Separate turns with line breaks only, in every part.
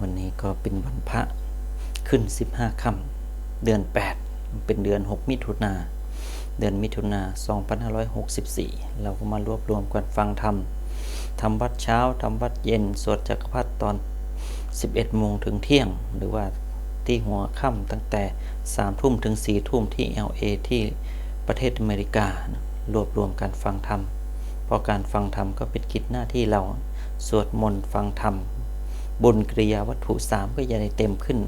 วันนี้ก็เป็นวันพระขึ้น 15 ค่ำเดือน 8 เป็นเดือน 6 มิถุนาเดือนมิถุนา2564 เราก็มารวบรวมกันฟังธรรมทำวัดเช้าทำวัดเย็น สวดจักรพรรดิตอน 11 โมงถึงเที่ยง หรือว่าที่หัวค่ำตั้งแต่ 3 ทุ่มถึง 4 ทุ่มที่ LA ที่ประเทศอเมริกา รวบรวมการฟังธรรม เพราะการฟังธรรมก็เป็นกิจหน้าที่เรา สวดมนต์ฟังธรรม บุญกริยาวัตถุสามก็จะได้เต็มขึ้น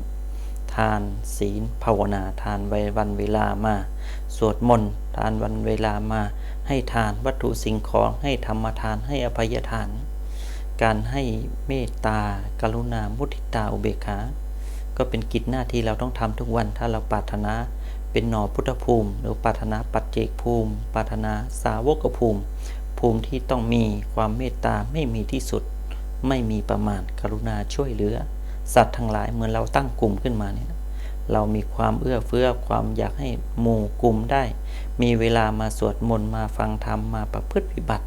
ทานศีลภาวนา ทานไววันเวลามา สวดมนต์ทานวันเวลามา ให้ทานวัตถุสิ่งของให้ธรรมทานให้อภัยทาน การให้เมตตา กรุณา มุทิตาอุเบกขาก็เป็นกิจหน้าที่เราต้องทำทุกวันถ้าเราปรารถนาเป็นหนอพุทธภูมิ หรือปรารถนาปัจเจกภูมิ ปรารถนาสาวกภูมิ ภูมิที่ต้องมีความเมตตาไม่มีที่สุด ไม่มีประมาณกรุณาช่วยเหลือ สัตว์ทั้งหลายเหมือนเราตั้งกลุ่มขึ้นมาเนี่ยเรามีความเอื้อเฟื้อความอยากให้หมู่กลุ่มได้ มีเวลามาสวดมนต์มาฟังธรรมมาประพฤติปฏิบัติ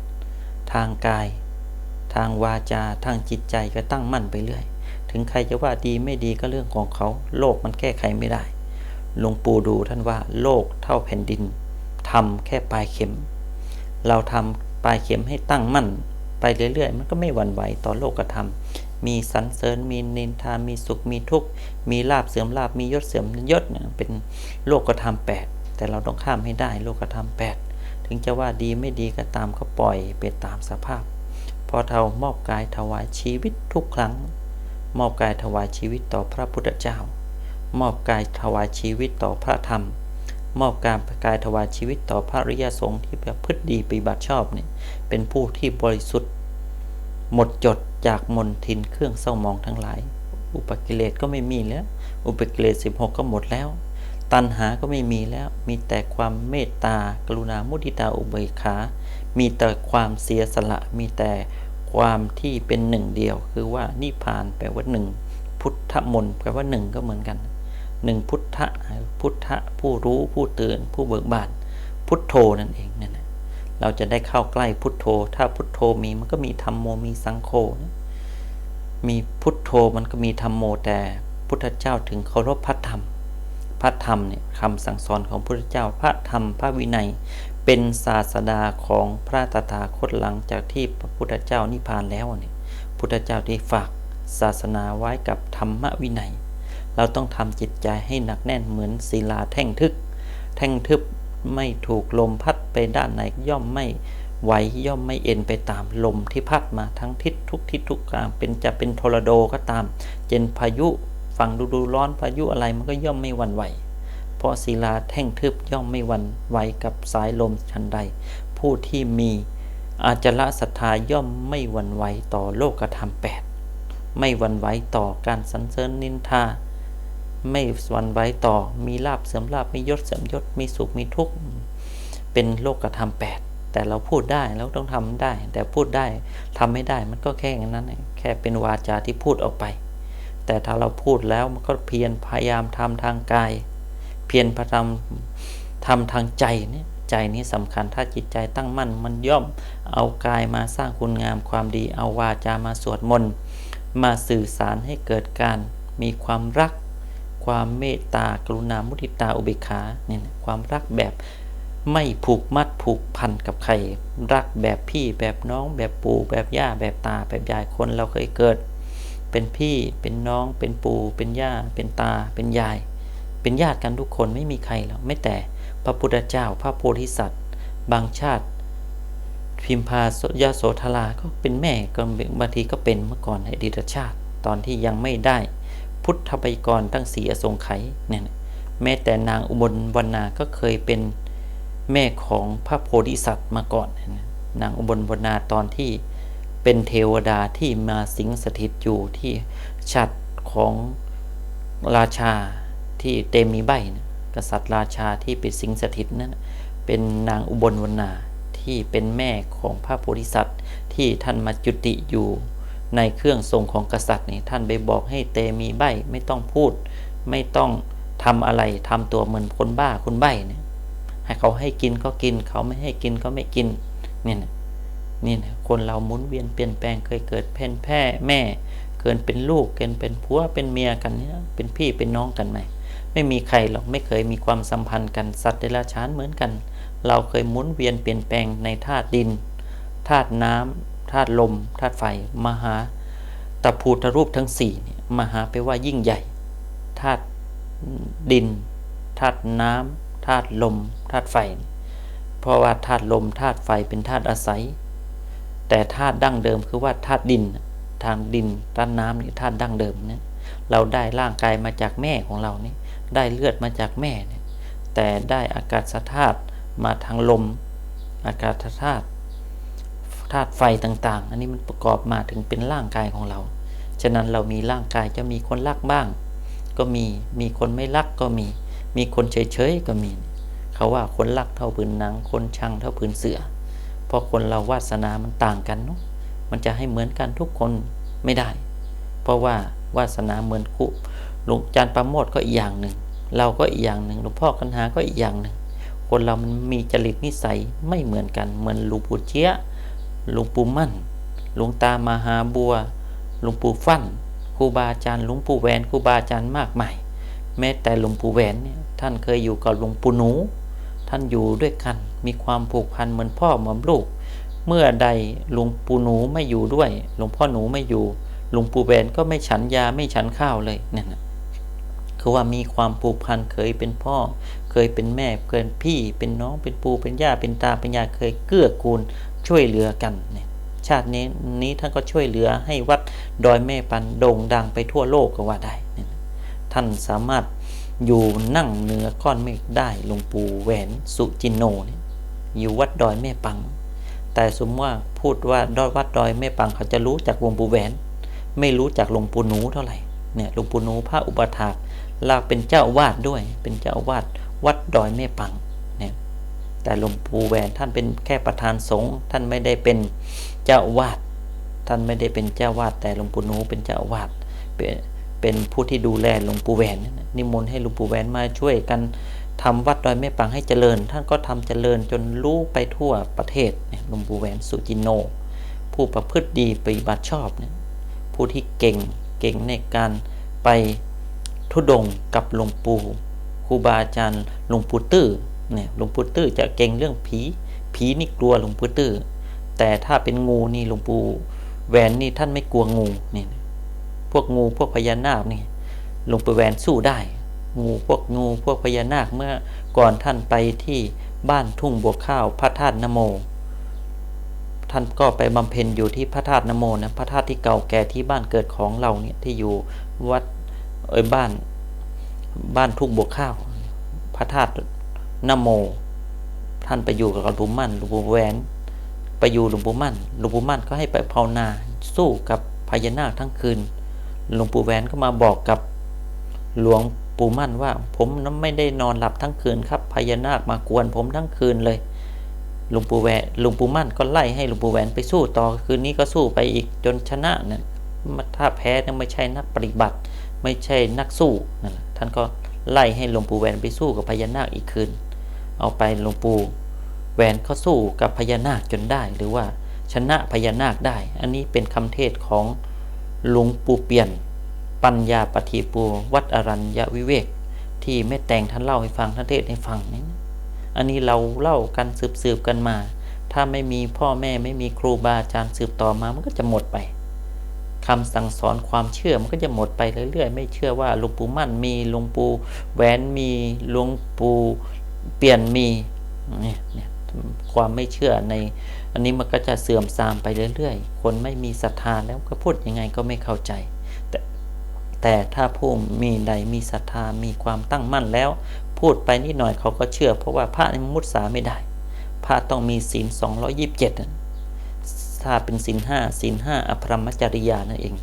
ทางกาย ทางวาจาทางจิตใจก็ตั้งมั่นไปเรื่อย ถึงใครจะว่าดีไม่ดีก็เรื่องของเขา โลกมันแก้ไขไม่ได้หลวงปู่ดูท่านว่าโลกเท่าแผ่นดินทำแค่ปลายเข็ม เราทำปลายเข็มให้ตั้งมั่น ไปเรื่อยๆ มันก็ไม่หวั่นไหวต่อโลกธรรม มีสรรเสริญ มีนินทา มีสุข มีทุกข์ มีลาบเสื่อมลาบ มียศเสื่อมยศเป็นโลกธรรมแปดแต่เราต้องข้ามให้ได้โลกธรรมแปดถึงจะว่าดีไม่ดีก็ตามก็ปล่อยไปตามสภาพ พอเรามอบกายถวายชีวิตทุกครั้ง มอบกายถวายชีวิตต่อพระพุทธเจ้า มอบกายถวายชีวิตต่อพระธรรม มอบการกายถวายชีวิตต่อพระริยสงฆ์ที่ประพฤติดีปฏิบัติชอบเนี่ยเป็นผู้ที่บริสุทธิ์ หมดจดจากมนทินเครื่องเศร้ามองทั้งหลาย อุปกิเลสก็ไม่มีแล้ว อุปกิเลส16 ก็หมดแล้ว ตัณหาก็ไม่มีแล้ว มีแต่ความเมตตากรุณามุทิตาอุเบกขา มีแต่ความเสียสละ มีแต่ความที่เป็นหนึ่งเดียว คือว่านิพพานแปลว่าหนึ่ง พุทธมนต์แปลว่าหนึ่งก็เหมือนกัน หนึ่งพุทธะพุทธะผู้รู้ผู้ตื่น ผู้เบิกบาน พุทโธนั่นเองนั่นแหละเราจะได้เข้าใกล้พุทโธ ถ้าพุทโธมีมันก็มีธรรมโมมีสังโฆมีพุทโธมันก็มีธรรมโมแต่พุทธเจ้าถึงเคารพพระธรรม พระธรรมเนี่ยคำสั่งสอนของพุทธเจ้าพระธรรมพระวินัย เป็นศาสดาของพระตถาคตหลังจากที่พระพุทธเจ้านิพพานแล้วเนี่ยพุทธเจ้าได้ฝากศาสนาไว้กับธรรมวินัย เราต้องทำจิตใจให้หนักแน่นเหมือนศิลาแท่งทึก แท่งทึบไม่ถูกลมพัดไปด้านไหนย่อมไม่ไหวย่อมไม่เอ็นไปตามลมที่พัดมาทั้งทิศทุกทิศทุกทางเป็นจะเป็นโทรโดก็ตาม เจนพายุฝั่งดูดูร้อนพายุอะไรมันก็ย่อมไม่หวั่นไหว เพราะศิลาแท่งทึบย่อมไม่หวั่นไหวกับสายลมชันใด ผู้ที่มีอาจละศรัทธาย่อมไม่หวั่นไหวต่อโลกธรรมแปดไม่หวั่นไหวต่อการสรรเสริญนินทา ไม่หวั่นไหวต่อ มีลาบเสริมลาบมียศเสริมยศ มีสุขมีทุกข์ เป็นโลกธรรมแปด แต่เราพูดได้เราต้องทำได้ แต่พูดได้ทำไม่ได้มันก็แค่นั้น แค่เป็นวาจาที่พูดออกไป แต่ถ้าเราพูดแล้วมันก็เพียรพยายามทำทางกาย เพียรพยายามทำทางใจเนี่ยใจนี้สำคัญถ้าจิตใจตั้งมั่น มันย่อมเอากายมาสร้างคุณงามความดี เอาวาจามาสวดมนต์มาสื่อสารให้เกิดการมีความรัก ความเมตตากรุณามุทิตาอุเบกขาเนี่ยความรักแบบไม่ผูกมัดผูกพันกับใคร รักแบบพี่แบบน้องแบบปู่แบบย่าแบบตาแบบยายคนเราเคยเกิด เป็นพี่เป็นน้องเป็นปู่เป็นย่าเป็นตาเป็นยาย เป็นญาติกันทุกคนไม่มีใครหรอกไม่แต่พระพุทธเจ้าพระโพธิสัตว์ บางชาติ พิมพายาโสธราก็เป็นแม่ก็บางทีก็เป็นเมื่อก่อนในอดีตชาติ ตอนที่ยังไม่ได้ พุทธไปกรตั้งสีอสงไขยเนี่ยแม้แต่นางอุบลวรรณาก็เคยเป็นแม่ของพระโพธิสัตว์มาก่อน นางอุบลวรรณาตอนที่เป็นเทวดาที่มาสิงสถิตอยู่ที่ฉัดของราชาที่เตมีใบนะกษัตริย์ราชาที่เป็นสิงสถิตนั้นเป็นนางอุบลวรรณาที่เป็นแม่ของพระโพธิสัตว์ที่ท่านมาจุติอยู่ ในเครื่องทรงของกษัตริย์นี่ท่านไปบอกให้เตมีใบไม่ต้องพูด ไม่ต้องทำอะไรทำตัวเหมือนคนบ้าคนใบเนี่ยให้เขาให้กินก็กิน เขาไม่ให้กินก็ไม่กินเนี่ยนี่นะคนเราหมุนเวียนเปลี่ยนแปลงเคยเกิดเพ่นแพ่แม่ เกินเป็นลูกเกินเป็นผัวเป็นเมียกันเนี่ยเป็นพี่เป็นน้องกันไหมไม่มีใครหรอกไม่เคยมีความสัมพันธ์กันสัตว์เดรัจฉานเหมือนกัน เราเคยหมุนเวียนเปลี่ยนแปลงในธาตุดินธาตุน้ำ ธาตุลมธาตุไฟ มหาตะพูตรูปทั้งสี่เนี่ยมหาไปลว่ายิ่งใหญ่ธาตุดินธาตุน้ำธาตุลมธาตุไฟ เพราะว่าธาตุลมธาตุไฟเป็นธาตุอาศัย แต่ธาตุดั้งเดิมคือว่าธาตุดินทางดินธาตุน้ำนี่ธาตุดั้งเดิมเนี่ยเราได้ร่างกายมาจากแม่ของเรานี่ได้เลือดมาจากแม่เนี่ยแต่ได้อากาศธาตุมาทางลม อากาศธาตุ ธาตุไฟต่าง ๆ อันนี้มันประกอบมาถึงเป็นร่างกายของเรา ฉะนั้นเรามีร่างกายจะมีคนรักบ้าง ก็มี มีคนไม่รักก็มี มีคนเฉยๆก็มี เขาว่าคนรักเท่าผืนหนัง คนชังเท่าผืนเสือ เพราะคนเราวาสนามันต่างกันเนาะ มันจะให้เหมือนกันทุกคนไม่ได้ เพราะว่าวาสนาเหมือนคุหลวงจารย์ประโมทก็อีกอย่างหนึ่ง เราก็อีกอย่างหนึ่ง หลวงพ่อกันหาก็อีกอย่างหนึ่ง คนเรามันมีจริตนิสัยไม่เหมือนกัน เหมือนลวงปู่เจี๊ย หลวงปู่มั่น หลวงตามหาบัว หลวงปู่ฟั่นครูบาอาจารย์หลวงปู่แหวนครูบาอาจารย์มากมายแม้แต่หลวงปู่แหวนเนี่ยท่านเคยอยู่กับหลวงปู่หนู ท่านอยู่ด้วยกัน มีความผูกพันเหมือนพ่อเหมือนลูก เมื่อใดหลวงปู่หนูไม่อยู่ด้วย หลวงพ่อหนูไม่อยู่ หลวงปู่แหวนก็ไม่ฉันยาไม่ฉันข้าวเลยเนี่ยนะคือว่ามีความผูกพันเคยเป็นพ่อ เคยเป็นแม่เคยเป็นพี่ เป็นน้องเป็นปู่เป็นย่าเป็นตาเป็นยายเคยเกื้อกูล ช่วยเหลือกันเนี่ยชาตินี้นี้ท่านก็ช่วยเหลือให้วัดดอยแม่ปันโด่งดังไปทั่วโลกก็ว่าได้เนี่ยท่านสามารถอยู่นั่งเหนือก้อนเมฆได้หลวงปู่แหวนสุจินโนเนี่ยอยู่วัดดอยแม่ปัง แต่สมมติว่าพูดว่าดอยวัดดอยแม่ปังเขาจะรู้จากหลวงปู่แหวน ไม่รู้จากหลวงปู่หนูเท่าไหร่เนี่ยหลวงปู่หนูพระอุปถากลาเป็นเจ้าวาดด้วย เป็นเจ้าวาดวัดดอยแม่ปัง แต่หลวงปู่แหวนท่านเป็นแค่ประธานสงฆ์ท่านไม่ได้เป็นเจ้าวาดท่านไม่ได้เป็นเจ้าวาดแต่หลวงปู่หนูเป็นเจ้าวาดเป็นผู้ที่ดูแลหลวงปู่แหวนนิมนต์ให้หลวงปู่แหวนมาช่วยกันทำวัดดอยแม่ปังให้เจริญ ท่านก็ทำเจริญจนรู้ไปทั่วประเทศหลวงปู่แหวนสุจินโน ผู้ประพฤติดีปฏิบัติชอบเนี่ยผู้ที่เก่งเก่งในการไปทุดงกับหลวงปู่ครูบาอาจารย์หลวงปู่ตื้อ เนี่ยหลวงปู่ตื้อจะเก่งเรื่องผี ผีนี่กลัวหลวงปู่ตื้อแต่ถ้าเป็นงูนี่หลวงปู่แหวนนี่ท่านไม่กลัวงูนี่พวกงูพวกพญานาคนี่หลวงปู่แหวนสู้ได้ งูพวกงูพวกพญานาคเมื่อก่อนท่านไปที่บ้านทุ่งบวกข้าวพระธาตุนโม ท่านก็ไปบำเพ็ญอยู่ที่พระธาตุนโมนะพระธาตุที่เก่าแก่ที่บ้านเกิดของเราเนี่ยที่อยู่วัดเอ้ยบ้านบ้านทุ่งบวกข้าว พระธาตุ นโม ท่านไปอยู่กับหลวงปู่มั่นหลวงปู่แหวน ไปอยู่หลวงปู่มั่นหลวงปู่มั่นก็ให้ไปภาวนาสู้กับพญานาคทั้งคืน หลวงปู่แหวนก็มาบอกกับหลวงปู่มั่นว่า ผมนั้นไม่ได้นอนหลับทั้งคืนครับพญานาคมากวนผมทั้งคืนเลยหลวงปู่แหวนหลวงปู่มั่นก็ไล่ให้หลวงปู่แหวนไปสู้ต่อคืนนี้ก็สู้ไปอีกจนชนะนี่ยถ้าแพ้เนี่ยไม่ใช่นักปฏิบัติ ไม่ใช่นักสู้นั่นท่านก็ไล่ให้หลวงปู่แหวนไปสู้กับพญานาคอีกคืน เอาไปหลวงปู่แหวนเขาสู้กับพญานาคจนได้ หรือว่าชนะพญานาคได้ อันนี้เป็นคำเทศของหลวงปู่เปลี่ยน ปัญญาปฏิปูวัดอรัญญวิเวก ที่แม่แต่งท่านเล่าให้ฟังท่านเทศให้ฟังนี่อันนี้เราเล่ากันสืบสืบกันมา ถ้าไม่มีพ่อแม่ไม่มีครูบาอาจารย์สืบต่อมามันก็จะหมดไปคำสั่งสอนความเชื่อมันก็จะหมดไปเรื่อยๆ ไม่เชื่อว่าหลวงปู่มั่นมีหลวงปู่แหวนมีหลวงปู่ เปลี่ยนมีเนี่ยความไม่เชื่อใน อันนี้มันก็จะเสื่อมทรามไปเรื่อยๆ คนไม่มีศรัทธาแล้วก็พูดยังไงก็ไม่เข้าใจ แต่แต่ถ้าผู้มีใดมีศรัทธามีความตั้งมั่นแล้ว พูดไปนิดหน่อยเขาก็เชื่อ เพราะว่าพระมุสาไม่ได้ พระต้องมีศีล227ถ้าเป็นศีลห้าศีลห้าอภรรมจริยานั่นเอง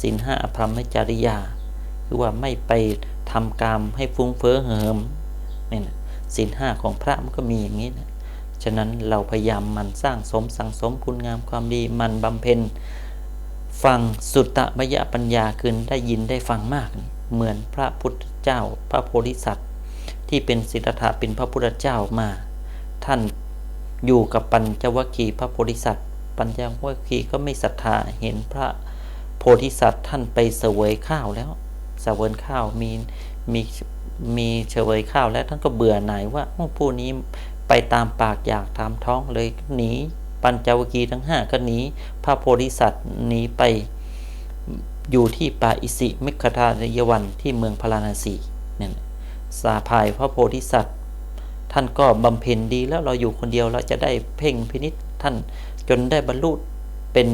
ศีลห้าอภรรมจริยา คือว่าไม่ไปทำกรรมให้ฟุ้งเฟ้อเหิมนี่นะ ศีลห้าของพระมันก็มีอย่างนี้นะฉะนั้นเราพยายามมันสร้างสมสั่งสมคุณงามความดีมันบำเพ็ญฟังสุตตะมยปัญญาคืนได้ยินได้ฟังมาก เหมือนพระพุทธเจ้า พระโพธิสัตว์ ที่เป็นสิทธาเป็นพระพุทธเจ้ามา ท่านอยู่กับปัญจวัคคีย์พระโพธิสัตว์ ปัญญวัคคีย์ก็ไม่ศรัทธาเห็นพระโพธิสัตว์ท่านไปเสวยข้าวแล้วเสวยข้าวมีมี มีเสวยข้าวแล้วท่านก็เบื่อหน่ายว่าผู้นี้ไปตามปากอยากตามท้องเลยหนีปัญจวคีทั้งห้าก็หนีพระโพธิสัตว์หนีไปอยู่ที่ป่าอิสิมิคทานยวันที่เมืองพาราณสีเนี่ยสาภายพระโพธิสัตว์ ท่านก็บำเพ็ญดีแล้วเราอยู่คนเดียวเราจะได้เพ่งพินิษท่านจนได้บรรลุเป็น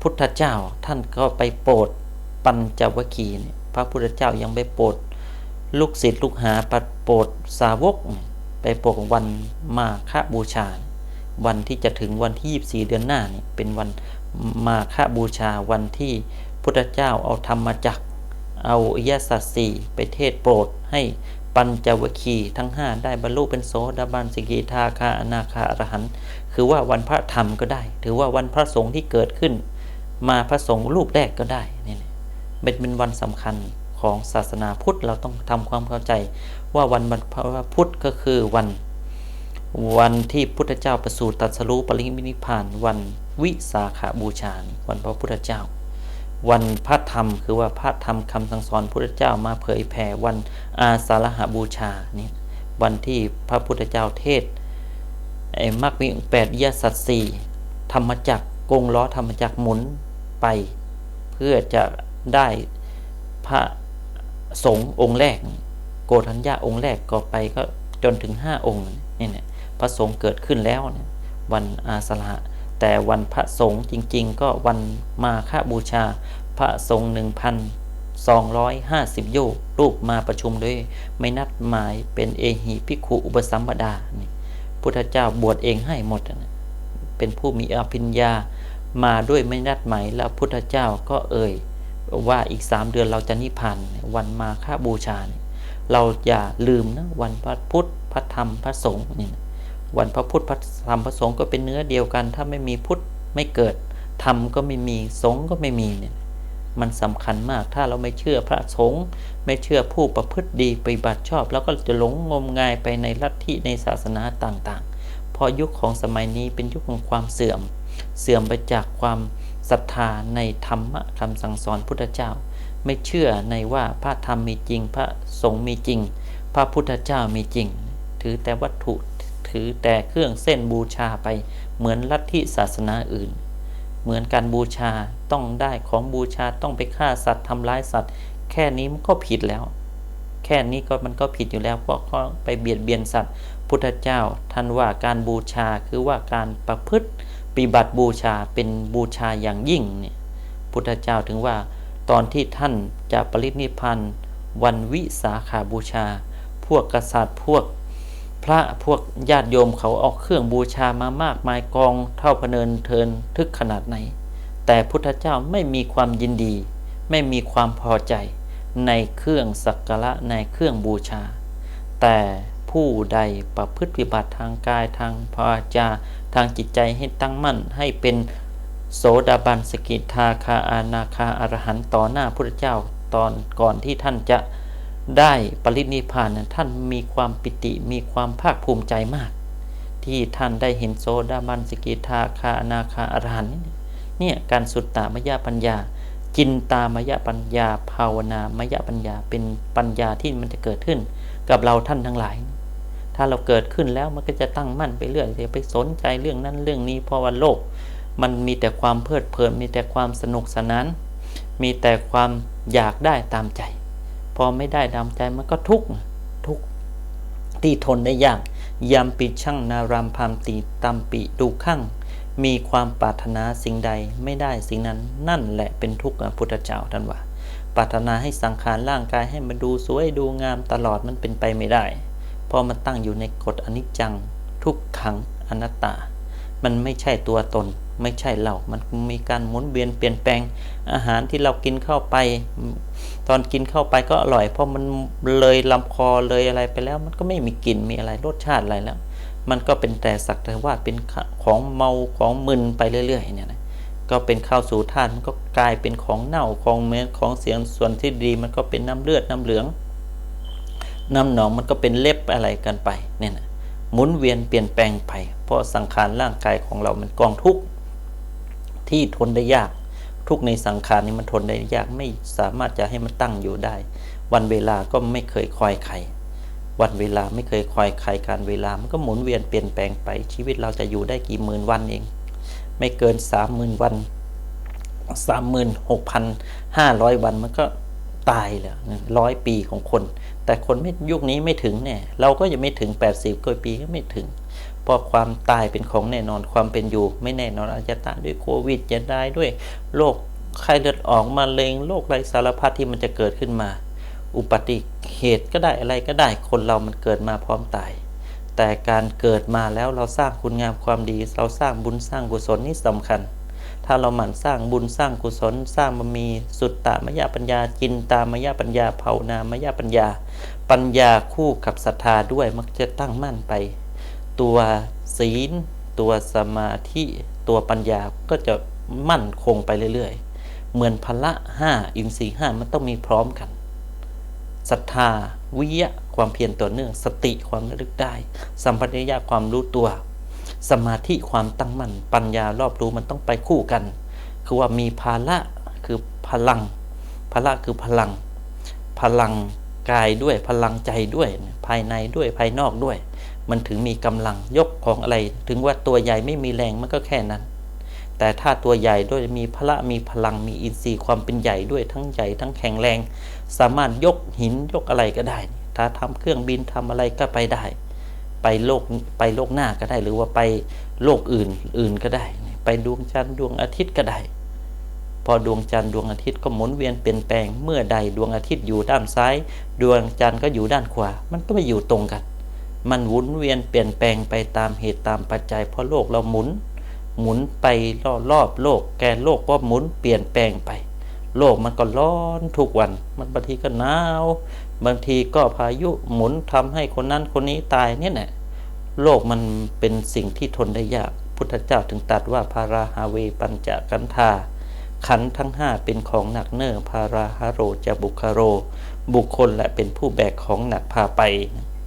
พุทธเจ้า ท่านก็ไปโปรดปัญจวคีเนี่ยพระพุทธเจ้ายังไปโปรด ลูกศิษย์ลูกหาปัดโปรดสาวก ไปโปรดวันมาฆบูชา วันที่จะถึงวันที่ 24 เดือนหน้านี่เป็นวันมาฆบูชาวันที่พุทธเจ้าเอาธรรมจักเอาอิยสัตสีไปเทศโปรดให้ปัญจวคีทั้ง 5 ได้บรรลุเป็นโสดาบันสิกิทาคาอนาคาอรหันต์คือว่าวันพระธรรมก็ได้ ถือว่าวันพระสงฆ์ที่เกิดขึ้น มาพระสงฆ์รูปแรกก็ได้นี่เป็นเป็นวันสำคัญ ของศาสนาพุทธเราต้องทำความเข้าใจว่าวันบรรพพุธก็คือวัน วันที่พุทธเจ้าประสูติตรัสรู้ปรินิพพาน วันวิสาขาบูชาวันพระพุทธเจ้า วันพระธรรมคือว่าพระธรรมคำสั่งสอนพุทธเจ้ามาเผยแผ่วันอาสาฬหบูชานี่วันที่พระพุทธเจ้าเทศไอ้มักมีแปดยสัตสีธรรมจักรกงล้อธรรมจักรหมุนไป เพื่อจะได้พระ สงองค์แรก โกฏัญญาองค์แรกก็ไปก็จนถึงห้าองค์นี่เนี่ยพระสงฆ์เกิดขึ้นแล้วเนี่ยวันอาสาฬหะแต่วันพระสงฆ์จริงๆ ก็วันมาฆบูชา พระสงฆ์หนึ่งพันสองร้อยห้าสิบโยรูปมาประชุมด้วย ไม่นัดหมายเป็นเอหิพิคุอุปสัมปดานี่พุทธเจ้าบวชเองให้หมดนะเป็นผู้มีอภิญญามาด้วยไม่นัดหมายแล้วพุทธเจ้าก็เอ่ย ว่าอีกสามเดือนเราจะนิพพานวันมาฆบูชา เราอย่าลืมนะวันพระพุทธพระธรรมพระสงฆ์นี่วันพระพุทธพระธรรมพระสงฆ์ก็เป็นเนื้อเดียวกัน ถ้าไม่มีพุทธไม่เกิดธรรมก็ไม่มีสงฆ์ก็ไม่มีเนี่ยมันสำคัญมากถ้าเราไม่เชื่อพระสงฆ์ไม่เชื่อผู้ประพฤติดีปฏิบัติชอบ แล้วก็จะหลงงมงายไปในลัทธิในศาสนาต่างๆ เพราะยุคของสมัยนี้เป็นยุคของความเสื่อม เสื่อมไปจากความ ศรัทธาในธรรมะคำสั่งสอนพุทธเจ้า ไม่เชื่อในว่าพระธรรมมีจริง พระสงฆ์มีจริง พระพุทธเจ้ามีจริง ถือแต่วัตถุถือแต่เครื่องเส้นบูชาไปเหมือนลัทธิศาสนาอื่น เหมือนการบูชาต้องได้ของบูชาต้องไปฆ่าสัตว์ทำร้ายสัตว์ แค่นี้มันก็ผิดแล้ว แค่นี้ก็มันก็ผิดอยู่แล้วเพราะเขาไปเบียดเบียนสัตว์ พุทธเจ้าท่านว่าการบูชาคือว่าการประพฤติ ปิบัติบูชาเป็นบูชาอย่างยิ่งเนี่ยพุทธเจ้าถึงว่า ตอนที่ท่านจะปรินิพพันธ์วันวิสาขาบูชา พวกกษัตริย์พวกพระพวกญาติโยมเขาเอาเครื่องบูชามามากมายกองเท่าพเนินเทินทึกขนาดไหน แต่พุทธเจ้าไม่มีความยินดี ไม่มีความพอใจ ในเครื่องสักการะในเครื่องบูชา แต่ผู้ใดประพฤติปฏิบัติทางกายทางพาจา ทางจิตใจให้ตั้งมั่นให้เป็นโสดาบันสกิทาคาอานาคาอรหันต่อหน้าพุทธเจ้าตอนก่อนที่ท่านจะได้ปรินิพานท่านมีความปิติมีความภาคภูมิใจมาก ที่ท่านได้เห็นโซดาบันสกิทาคาอนาคาอรหันเนี่ยการสุตตามยปัญญา จินตามยปัญญา ภาวนามยปัญญาเป็นปัญญาที่มันจะเกิดขึ้น กับเราท่านทั้งหลาย ถ้าเราเกิดขึ้นแล้วมันก็จะตั้งมั่นไปเรื่อยจะไปสนใจเรื่องนั้นเรื่องนี้เพราะว่าโลก มันมีแต่ความเพลิดเพลินมีแต่ความสนุกสนาน มีแต่ความอยากได้ตามใจ พอไม่ได้ดำใจมันก็ทุกข์ทุกข์ที่ทนได้ยากยามปิช่างนารามพามตีตัมปิดูข้างมีความปรารถนาสิ่งใดไม่ได้สิ่งนั้นนั่นแหละเป็นทุกข์พุทธเจ้าท่านว่า ปรารถนาให้สังขารร่างกายให้มันดูสวยดูงามตลอดมันเป็นไปไม่ได้ เพราะมันตั้งอยู่ในกฎอนิจจัง ทุกขังอนัตตา มันไม่ใช่ตัวตน ไม่ใช่เรา มันมีการหมุนเวียนเปลี่ยนแปลงอาหารที่เรากินเข้าไป ตอนกินเข้าไปก็อร่อย เพราะมันเลยลำคอเลยอะไรไปแล้ว มันก็ไม่มีกลิ่นมีอะไรรสชาติอะไรแล้ว มันก็เป็นแต่สักแต่ว่าเป็นของเมาของมึนไปเรื่อยๆเนี่ยนะก็เป็นข้าวสู่ธาตุมันก็กลายเป็นของเน่าของเม็ดของเสียงส่วนที่ดี มันก็เป็นน้ำเลือดน้ำเหลือง น้ำหนองมันก็เป็นเล็บอะไรกันไปเนี่ยนะหมุนเวียนเปลี่ยนแปลงไป เพราะสังขารร่างกายของเรามันกองทุกข์ที่ทนได้ยาก ทุกในสังขารนี่มันทนได้ยากไม่สามารถจะให้มันตั้งอยู่ได้ วันเวลาก็ไม่เคยคอยใครวันเวลาไม่เคยคอยใครการเวลามันก็หมุนเวียนเปลี่ยนแปลงไปชีวิตเราจะอยู่ได้กี่หมื่นวันเอง ไม่เกินสามหมื่นวันสามหมื่นหกพันห้าร้อยวันมันก็ ตายแล้วร้อยปีของคน แต่คนไม่ยุคนี้ไม่ถึงเนี่ยเราก็ยังไม่ถึง 80กว่าปีก็ไม่ถึงเพราะความตายเป็นของแน่นอนความเป็นอยู่ ไม่แน่นอนอาจจะตายด้วยโควิดจะได้ด้วยโรคไข้เลือดออกมาเลงโรคไรสารพัดที่มันจะเกิดขึ้นมา อุบัติเหตุก็ได้อะไรก็ได้คนเรามันเกิดมาพร้อมตาย แต่การเกิดมาแล้วเราสร้างคุณงามความดี เราสร้างบุญสร้างกุศลนี่สำคัญ ถ้าเราหมั่นสร้างบุญสร้างกุศล สร้างบารมีสุตตามยปัญญาจินตามยปัญญาภาวนามยปัญญา ปัญญาคู่กับศรัทธาด้วยมักจะตั้งมั่นไป ตัวศีล ตัวสมาธิตัวปัญญาก็จะมั่นคงไปเรื่อยๆ เหมือนพละห้าอินทรีย์ห้ามันต้องมีพร้อมกันศรัทธาวิยะความเพียรต่อเนื่องสติความระลึกได้ สัมปชัญญะความรู้ตัว สมาธิความตั้งมั่นปัญญารอบรู้มันต้องไปคู่กัน คือว่ามีภาระคือพลังพละคือพลัง พลังกายด้วยพลังใจด้วย ภายในด้วยภายนอกด้วย มันถึงมีกำลังยกของอะไร ถึงว่าตัวใหญ่ไม่มีแรงมันก็แค่นั้น แต่ถ้าตัวใหญ่ด้วยมีพละมีพลังมีอินทรีย์ความเป็นใหญ่ด้วยทั้งใหญ่ทั้งแข็งแรง สามารถยกหินยกอะไรก็ได้ ถ้าทำเครื่องบินทำอะไรก็ไปได้ ไปโลกไปโลกหน้าก็ได้ หรือว่าไปโลกอื่นอื่นก็ได้ ไปดวงจันทร์ดวงอาทิตย์ก็ได้ พอดวงจันทร์ดวงอาทิตย์ก็หมุนเวียนเปลี่ยนแปลงเมื่อใดดวงอาทิตย์อยู่ด้านซ้าย ดวงจันทร์ก็อยู่ด้านขวา มันก็ไม่อยู่ตรงกัน มันหมุนเวียนเปลี่ยนแปลงไปตามเหตุตามปัจจัย เพราะโลกเราหมุน หมุนไปรอบรอบโลก แกนโลกก็หมุนเปลี่ยนแปลงไป โลกมันก็ร้อนทุกวัน มันบางทีก็หนาวบางทีก็พายุหมุนทำให้คนนั้นคนนี้ตายเนี่ยแหละ โลกมันเป็นสิ่งที่ทนได้ยาก พุทธเจ้าถึงตรัสว่าพาราฮาเวปัญจกันธาขันทั้งห้าเป็นของหนักเนิ่อพาราฮาโรจะบุคาโร บุคคลและเป็นผู้แบกของหนักพาไป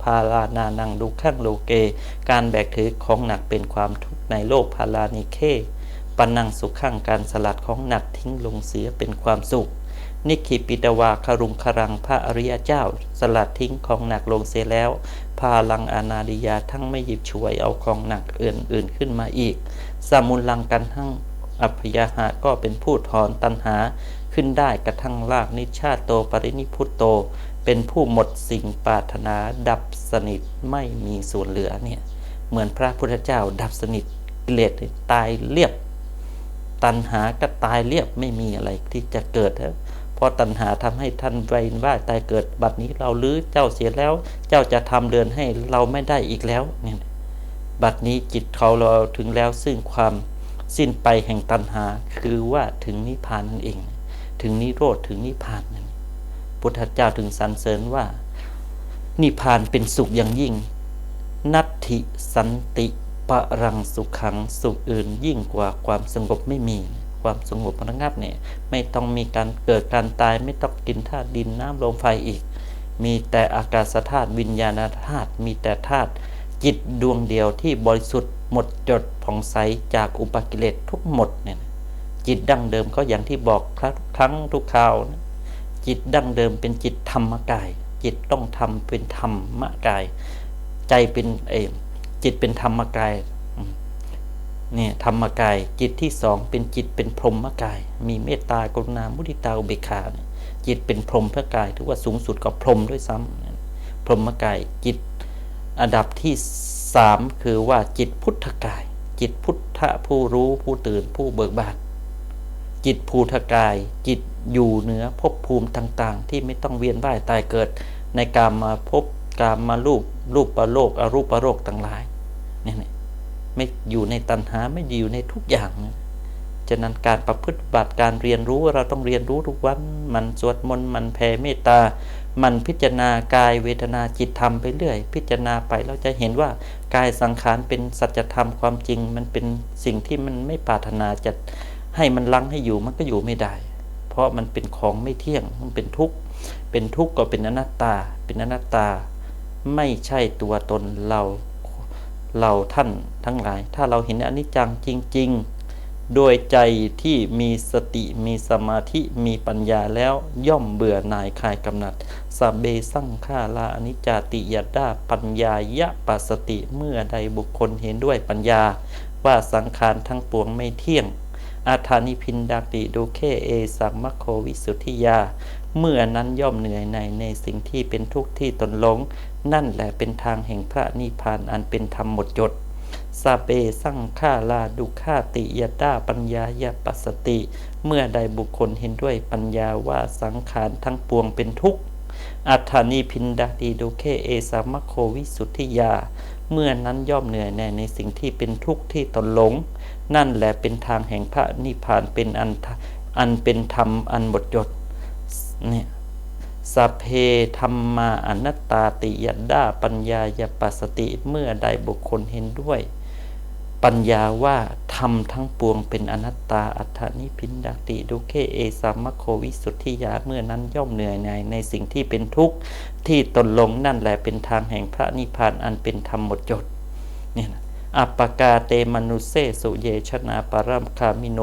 พารานานังดูข้างโลเก การแบกถือของหนักเป็นความทุกข์ในโลกพารานิเคปันนังสุขขังการสลัดของหนักทิ้งลงเสียเป็นความสุข นิคิปิตวาคารุงคารังพระอริยเจ้า สลัดทิ้งของหนักลงเสียแล้ว พาลังอนาดิยาทั้งไม่หยิบฉวยเอาของหนักอื่นๆขึ้นมาอีก สามุลังกันทั้งอัพยาหะก็เป็นผู้ถอนตัณหาขึ้นได้กระทั่งลากนิชาโตปรินิพุตโต เป็นผู้หมดสิ่งปรารถนาดับสนิทไม่มีส่วนเหลือเนี่ยเหมือนพระพุทธเจ้าดับสนิทกิเลสตายเรียบ ตัณหาก็ตายเรียบไม่มีอะไรที่จะเกิดแล้ว ราะตัณหาทำให้ท่านเวียนว่ายตายเกิดบัดนี้เราลื้อเจ้าเสียแล้ว เจ้าจะทำเดินให้เราไม่ได้อีกแล้วเนี่ยบัดนี้จิตเขาเราถึงแล้วซึ่งความสิ้นไปแห่งตัณหา คือว่าถึงนิพพานนั่นเอง ถึงนิโรธถึงนิพพานนั่นพุทธเจ้าถึงสรรเสริญว่า นิพพานเป็นสุขอย่างยิ่ง นัตถิสันติปรังสุขขังสุขอื่นยิ่งกว่าความสงบไม่มี ความสงบระงับเนี่ยไม่ต้องมีการเกิดการตายไม่ต้องกินธาตุดินน้ำลมไฟอีก มีแต่อากาศธาตุวิญญาณธาตุมีแต่ธาตุจิตดวงเดียวที่บริสุทธิ์หมดจดผ่องใสจากอุปกิเลสทุกหมดเนี่ยจิตดั้งเดิมก็อย่างที่บอกครั้งครั้งทุกคราวนะจิตดั้งเดิมเป็นจิตธรรมกาย จิตต้องทำเป็นธรรมกาย ใจเป็นเอจิตเป็นธรรมกาย เนี่ยธรรมกายจิตที่สองเป็นจิตเป็นพรหมกาย มีเมตตากรุณามุทิตาอุเบกขาเนี่ยจิตเป็นพรหมพระกายถือว่าสูงสุดกว่าพรหมด้วยซ้ำพรหมกายจิตอันดับที่สามคือว่าจิตพุทธกาย จิตพุทธผู้รู้ผู้ตื่นผู้เบิกบานจิตภูทกาย จิตอยู่เหนือภพภูมิต่าง ๆ ที่ไม่ต้องเวียนว่ายตายเกิด ในการมาพบการมารูปรูปประโลกอรูปประโลกต่างหลาย ไม่อยู่ในตัณหาไม่อยู่ในทุกอย่างนะฉะนั้นการประพฤติบัติการเรียนรู้เราต้องเรียนรู้ทุกวันมันสวดมนต์มันแผ่เมตตา มันพิจารณากายเวทนาจิตธรรมไปเรื่อย พิจารณาไปเราจะเห็นว่ากายสังขารเป็นสัจธรรมความจริง มันเป็นสิ่งที่มันไม่ปรารถนาจะให้มันลังให้อยู่มันก็อยู่ไม่ได้ เพราะมันเป็นของไม่เที่ยงมันเป็นทุกข์เป็นทุกข์ก็เป็นอนัตตา เป็นอนัตตา ไม่ใช่ตัวตนเรา เราท่านทั้งหลาย ถ้าเราเห็นอนิจจังจริง ๆ โดยใจที่มีสติมีสมาธิมีปัญญาแล้วย่อมเบื่อหน่ายคลายกำหนัดสเบสั่งขาราอนิจจาติยดาปัญญายะปัสสติเมื่อใดบุคคลเห็นด้วยปัญญา ว่าสังขารทั้งปวงไม่เที่ยง อาธานิพินดาติดูเคเอสัมมโควิสุทธิยา เมื่อนั้นย่อมเหนื่อยในในสิ่งที่เป็นทุกข์ที่ตนหลง นั่นแหละเป็นทางแห่งพระนิพพานอันเป็นธรรมหมดจดสาเปสั่งฆาลาดุขาติยตาปัญญายาปัสติ เมื่อใดบุคคลเห็นด้วยปัญญาว่าสังขารทั้งปวงเป็นทุกข์ อัฏฐานีพินดาดีดูเคเอสามโควิสุทธิยา เมื่อนั้นย่อมเหนื่อยแน่ในสิ่งที่เป็นทุกข์ที่ตนหลง นั่นแหละเป็นทางแห่งพระนิพพานเป็นอันอันเป็นธรรมอันหมดจดเนี่ย สัพเพธรรมาอนัตตาติยัดดาปัญญายปัสติเมื่อใดบุคคลเห็นด้วย ปัญญาว่าธรรมทั้งปวงเป็นอนัตตาอัฏฐนิพินดติดุเคเอสามมโควิสุทธิยาเมื่อนั้นย่อมเหนื่อยในในสิ่งที่เป็นทุกข์ที่ตนลงนั่นแหละเป็นทางแห่งพระนิพพานอันเป็นธรรมหมดจดเนี่ยนะอัปปกาเตมนุเซสุเยชนาปรัมคามิโน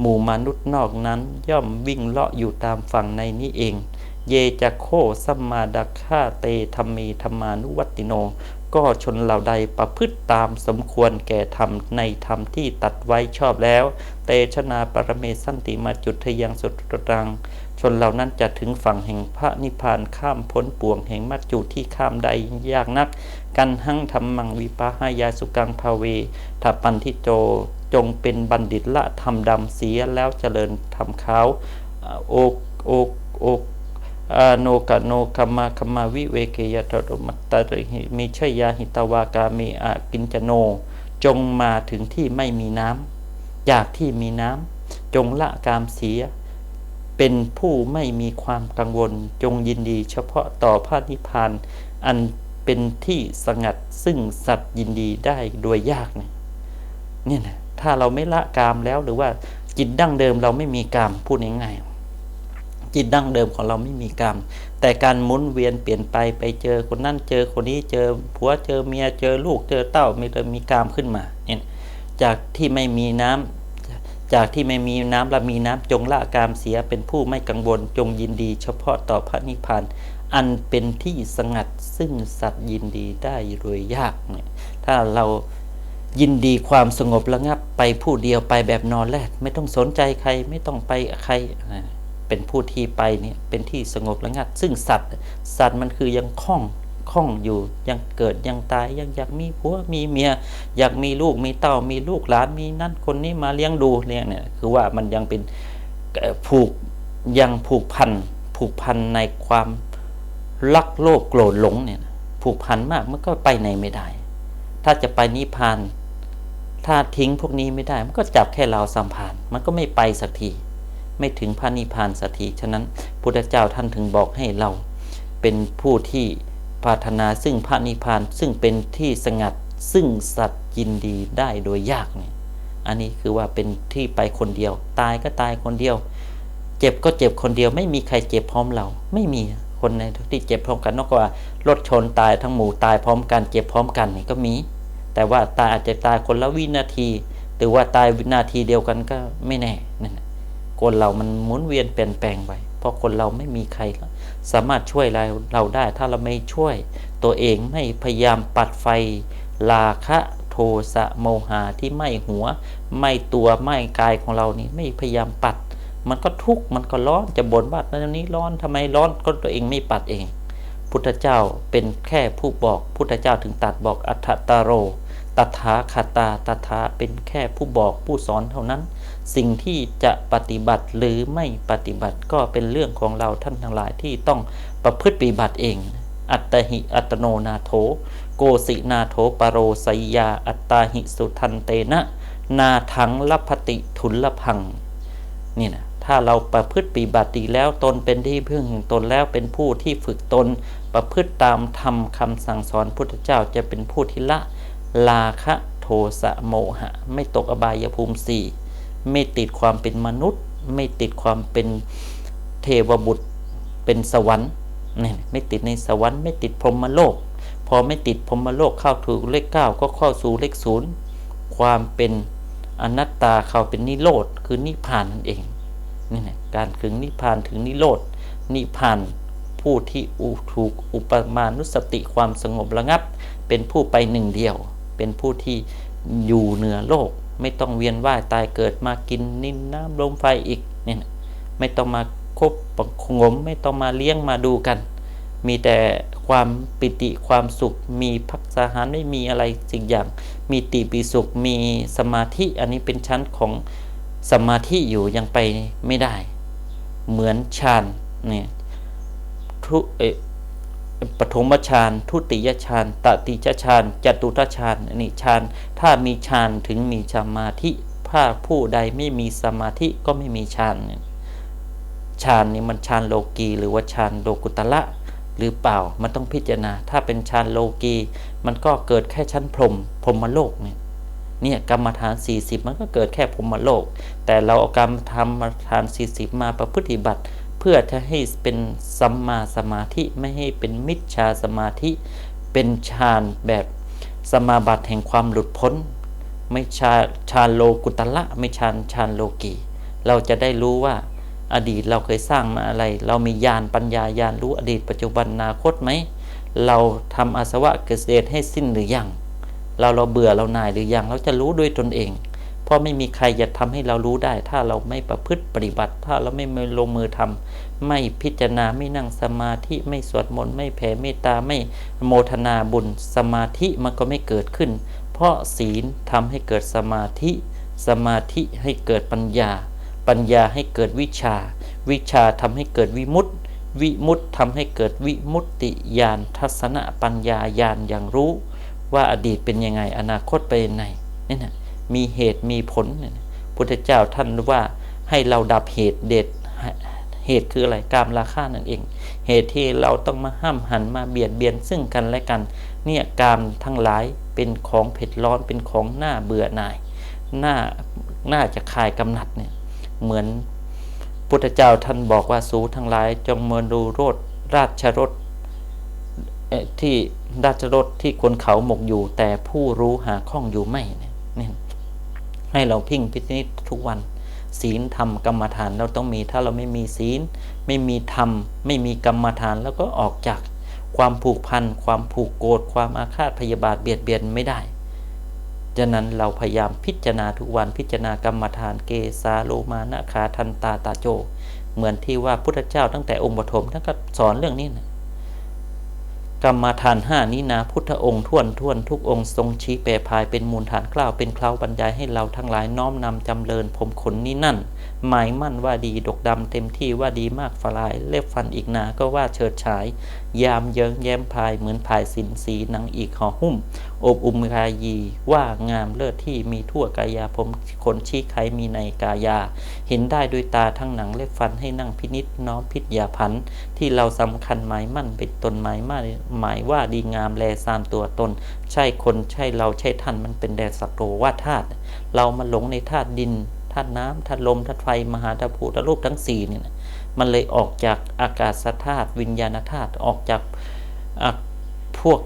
หมู่มนุษย์นอกนั้นย่อมวิ่งเลาะอยู่ตามฝั่งในนี้เอง เยจะโคสัมมาดักขาเตธรรมีธรรมานุวัติโน ก็ชนเหล่าใดประพฤติตามสมควรแก่ธรรมในธรรมที่ตัดไว้ชอบแล้ว เตชนาปรเมสันติมาจุดทยังสุตรัง ชนเหล่านั้นจะถึงฝั่งแห่งพระนิพพานข้ามพ้นป่วงแห่งมัจจุที่ข้ามใดยากนัก กันหั่งธรรมังวิปาหายาสุกังภาเวถาปันทิโจจงเป็นบัณฑิตละทำดำเสียแล้วเจริญทำขาโอกโอกโอก อาโนกโนคมาคมาวิเวเกยตรมัตตริหิมิชยาหิตวากามิอากินจโน จงมาถึงที่ไม่มีน้ำอยากที่มีน้ำจงละกามเสีย เป็นผู้ไม่มีความกังวล จงยินดีเฉพาะต่อพระนิพพานอันเป็นที่สงัดซึ่งสัตว์ยินดีได้โดยยากเนี่ยเนี่ยนะถ้าเราไม่ละกามแล้วหรือว่าจิตดั้งเดิมเราไม่มีกามพูดง่ายๆ จิตดั้งเดิมของเราไม่มีกามแต่การหมุนเวียนเปลี่ยนไปไปเจอคนนั่นเจอคนนี้เจอผัวเจอเมียเจอลูกเจอเต้ามีเริ่มมีกามขึ้นมาเนี่ยจากที่ไม่มีน้ำจากที่ไม่มีน้ำและมีน้ำจงละกามเสียเป็นผู้ไม่กังวลจงยินดี เฉพาะต่อพระนิพพานอันเป็นที่สงัดซึ่งสัตว์ยินดีได้โดยยากเนี่ยถ้าเรายินดีความสงบระงับไปผู้เดียวไปแบบนอนแรกไม่ต้องสนใจใครไม่ต้องไปใคร เป็นผู้ที่ไปเนี่ยเป็นที่สงบระงับซึ่งสัตว์ สัตว์มันคือยังคล้องคล้องอยู่ยังเกิดยังตายยังอยากมีผัวมีเมีย อยากมีลูกมีเต้ามีลูกหลานมีนั่นคนนี้มาเลี้ยงดูเนี่ยเนี่ยคือว่ามันยังเป็นผูกยังผูกพันผูกพันในความรักโลภโกรธหลงเนี่ยผูกพันมากมันก็ไปไหนไม่ได้ ถ้าจะไปนิพพาน ถ้าทิ้งพวกนี้ไม่ได้ มันก็จับแค่เราสัมพันธ์มันก็ไม่ไปสักที ไม่ถึงพระนิพพานสักทีฉะนั้นพุทธเจ้าท่านถึงบอกให้เรา เป็นผู้ที่ปรารถนาซึ่งพระนิพพานซึ่งเป็นที่สงัดซึ่งสัตว์ยินดีได้โดยยากเนี่ยอันนี้คือว่าเป็นที่ไปคนเดียว ตายก็ตายคนเดียว เจ็บก็เจ็บคนเดียว ไม่มีใครเจ็บพร้อมเรา ไม่มีคนในที่เจ็บพร้อมกันนอกว่ารถชนตายทั้งหมู่ตายพร้อมกันเจ็บพร้อมกันนี่ก็มี แต่ว่าตายอาจจะตายคนละวินาที หรือว่าตายวินาทีเดียวกันก็ไม่แน่นั่น คนเรามันหมุนเวียนเปลี่ยนแปลงไป เพราะคนเราไม่มีใคร สามารถช่วยเราเราได้ ถ้าเราไม่ช่วย ตัวเองไม่พยายามปัดไฟ ลาคะโทสะโมหะที่ไม่หัว ไม่ตัวไม่กายของเรานี่ไม่พยายามปัด มันก็ทุกข์มันก็ร้อนจะบ่นว่าตอนนี้ร้อนทำไมร้อนก็ตัวเองไม่ปัดเอง พุทธเจ้าเป็นแค่ผู้บอก พุทธเจ้าถึงตัดบอกอัตตาโร ตถาคตาตถาเป็นแค่ผู้บอกผู้สอนเท่านั้น สิ่งที่จะปฏิบัติหรือไม่ปฏิบัติก็เป็นเรื่องของเราท่านทั้งหลายที่ต้องประพฤติปฏิบัติเอง อัตหิอัตโนนาโถ โกสินาโถปโรสยาอัตตาหิสุทันเตนะ นาทังลพติทุลพัง นี่นะถ้าเราประพฤติปฏิบัติดีแล้วตนเป็นที่พึ่งงตนแล้วเป็นผู้ที่ฝึกตน ประพฤติตามธรรมคำสั่งสอนพุทธเจ้าจะเป็นผู้ที่ละ ลาคะโทสะโมหะ ไม่ตกอบายภูมิสี่ ไม่ติดความเป็นมนุษย์ ไม่ติดความเป็นเทวบุตร เป็นสวรรค์นี่ไม่ติดในสวรรค์ไม่ติดพรหมโลก พอไม่ติดพรหมโลกเข้าถูกเลขเก้าก็เข้าสู่เลขศูนย์ความเป็นอนัตตาเข้าเป็นนิโรธคือนิพานนั่นเองนี่นะการถึงนิพานถึงนิโรธนิพานผู้ที่ถูกอุปมานุสติความสงบระงับ เป็นผู้ไปหนึ่งเดียว เป็นผู้ที่อยู่เหนือโลก ไม่ต้องเวียนว่ายตายเกิดมากินนินน้ำลมไฟอีกเนี่ยไม่ต้องมาคบประงมไม่ต้องมาเลี้ยงมาดูกัน มีแต่ความปิติความสุข มีพักสาหารไม่มีอะไรสิ่งอย่าง มีติปีสุขมีสมาธิอันนี้เป็นชั้นของสมาธิอยู่ยังไปไม่ได้ เหมือนฌานเนี่ยทุเออ ปฐมฌานทุติยฌานตติยฌานจตุตฌานนี่ฌานถ้ามีฌานถึงมีสมาธิถ้าผู้ใดไม่มีสมาธิก็ไม่มีฌานฌานนี่มันฌานโลกีหรือว่าฌานโลกุตละหรือเปล่ามันต้องพิจารณา ถ้าเป็นฌานโลกีมันก็เกิดแค่ชั้นพรมพรหมโลกเนี่ยเนี่ยกรรมฐาน 40 มันก็เกิดแค่พรหมโลก แต่เราเอากรรมธรรมฐาน 40 มาประพฤติบัติ เพื่อจะให้เป็นสัมมาสมาธิไม่ให้เป็นมิจฉาสมาธิ เป็นฌานแบบสมาบัติแห่งความหลุดพ้น ไม่ชาฌานโลกุตละไม่ฌานฌานโลกีเราจะได้รู้ว่าอดีตเราเคยสร้างมาอะไร เรามีญาณปัญญาญาณรู้อดีตปัจจุบันอนาคตไหม เราทำอาสวะเกษตรให้สิ้นหรือยัง เราเราเบื่อเราหน่ายหรือยัง เราจะรู้ด้วยตนเอง เพราะไม่มีใครจะทำให้เรารู้ได้ ถ้าเราไม่ประพฤติปฏิบัติ ถ้าเราไม่ลงมือทำไม่พิจารณาไม่นั่งสมาธิไม่สวดมนต์ไม่แผ่เมตตาไม่โมทนาบุญสมาธิมันก็ไม่เกิดขึ้น เพราะศีลทำให้เกิดสมาธิ สมาธิให้เกิดปัญญา ปัญญาให้เกิดวิชา วิชาทำให้เกิดวิมุตติ วิมุตติทำให้เกิดวิมุตติญาณทัศนะปัญญาญาณอย่างรู้ ว่าอดีตเป็นยังไงอนาคตเป็นยังไงนี่นะ มีเหตุมีผลพุทธเจ้าท่านว่าให้เราดับเหตุเด็ดเหตุคืออะไรกามราคานั่นเอง เหตุที่เราต้องมาห้ามหันมาเบียดเบียนซึ่งกันและกัน เนี่ยกามทั้งหลายเป็นของเผ็ดร้อนเป็นของหน้าเบื่อหน่ายหน้าหน้าจะคลายกำหนัดเนี่ยเหมือนพุทธเจ้าท่านบอกว่าสูทั้งหลาย จงมาดูโรดราชรถที่ราชรถที่คนเขาหมกอยู่ แต่ผู้รู้หาข้องอยู่ไม่เนี่ย ให้เราพิงพิจิตทุกวัน ศีลธรรมกรรมฐานเราต้องมีถ้าเราไม่มีศีล ไม่มีธรรม ไม่มีกรรมฐานแล้วก็ออกจากความผูกพัน ความผูกโกรธความอาฆาตพยาบาทเบียดเบียนไม่ได้ฉะนั้นเราพยายามพิจารณาทุกวันพิจารณากรรมฐานเกสาโลมานะคาทันตาตาโจ เหมือนที่ว่าพุทธเจ้าตั้งแต่องค์ปฐมท่านก็สอนเรื่องนี้นะ กรรมฐานห้านี้นะพุทธองค์ท่วนท่วนทุกองค์ทรงชี้แปรพายเป็นมูลฐานกล่าวเป็นเคล้าบรรยายให้เราทั้งหลายน้อมนำจำเริญผมขนนี้นั่น หมายมั่นว่าดีดกดำเต็มที่ว่าดีมากฝลาย เล็บฟันอีกหนาก็ว่าเฉิดฉาย ยามเยิ้งแย้มพายเหมือนพายสินสีนังอีกห่อหุ้ม อบอุมกายีว่างามเลิศที่มีทั่วกายาผมคนชี้ไขมีในกายา เห็นได้ด้วยตาทั้งหนังเล็บฟันให้นั่งพินิษน้อมพิษยาพันที่เราสำคัญหมายมั่นเป็นตนหมายมั่นหมายว่าดีงามแลสามตัวตน ใช่คนใช่เราใช่ท่านมันเป็นแดดสักโตว่าธาตุเรามาหลงในธาตุดิน ธาตุน้ำธาตุลมธาตุไฟมหาธาตุภูธาตุรูปทั้งสี่เนี่ยมันเลยออกจากอากาศธาตุวิญญาณธาตุออกจากพวก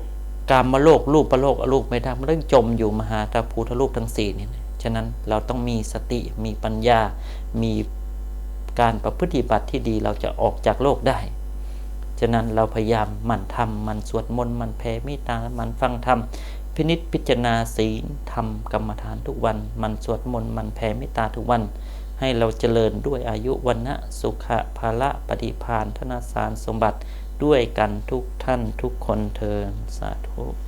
กามมโลกรูปประโลกอรูปไม่ได้มันต้องจมอยู่มหาธาตุภูธาตุรูปทั้งสี่นี่ฉะนั้นเราต้องมีสติมีปัญญา มีการประพฤติบัติที่ดีเราจะออกจากโลกได้ ฉะนั้นเราพยายามหมั่นทำมันสวดมนต์มันแผ่เมตตาหมั่นฟังธรรม พินิษพิจารณาศีลทำกรรมฐานทุกวัน มันสวดมนต์มันแผ่เมตตาทุกวัน ให้เราเจริญด้วยอายุวันนะสุขะภาละปฏิพานธนาสารสมบัติด้วยกันทุกท่านทุกคนเทินสาธุ